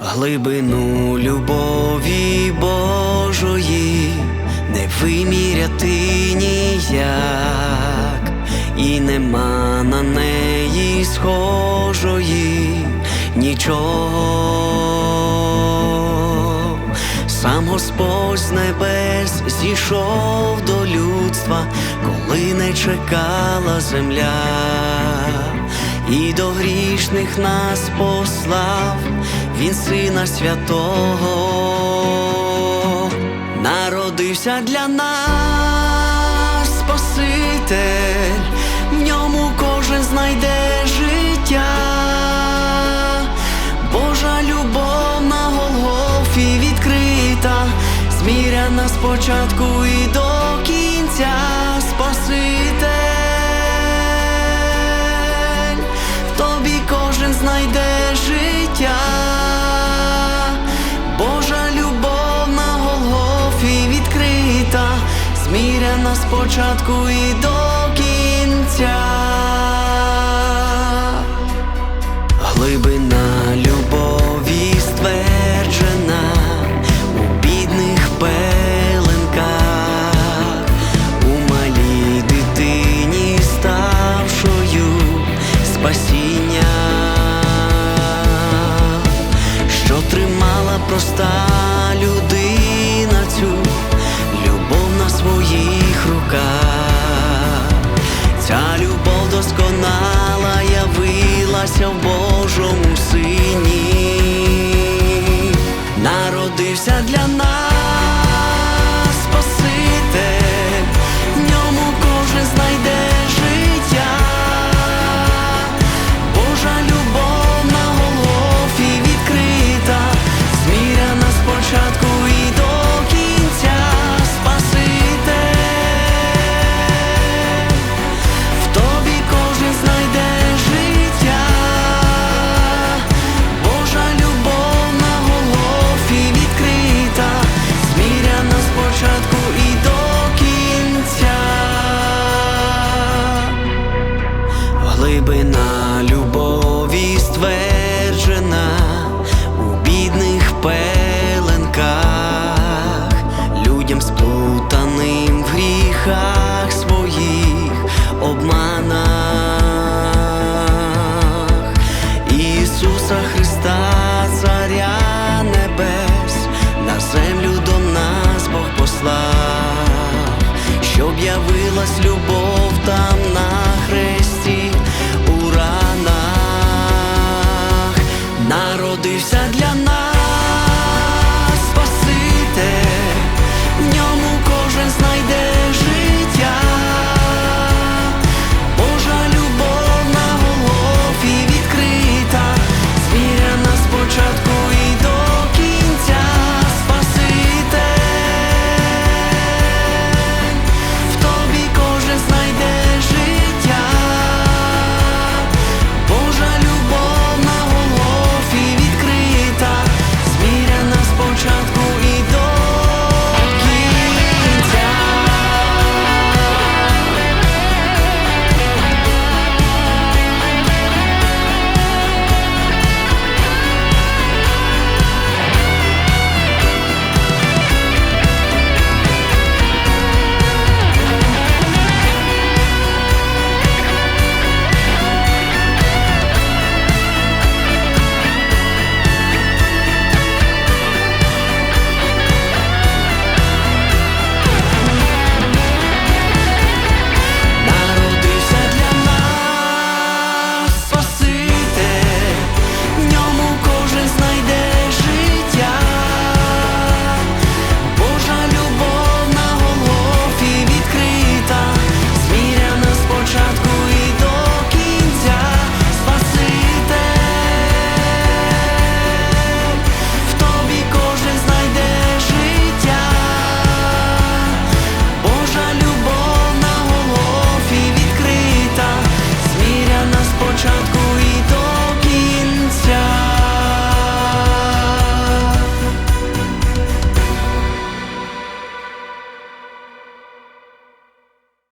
Глибину любові Божої не виміряти ніяк, і нема на неї схожої нічого. Сам Господь з небес зійшов до людства, коли не чекала земля, і до грішних нас послав він сина святого, народився для нас Спаситель, в ньому кожен знайде життя. Божа любов на Голгофі відкрита, зміряна спочатку і до кінця. Спаситель, зміряна спочатку і до кінця. Народився для нас З'явилась любов там на хресті у ранах, народився для нас.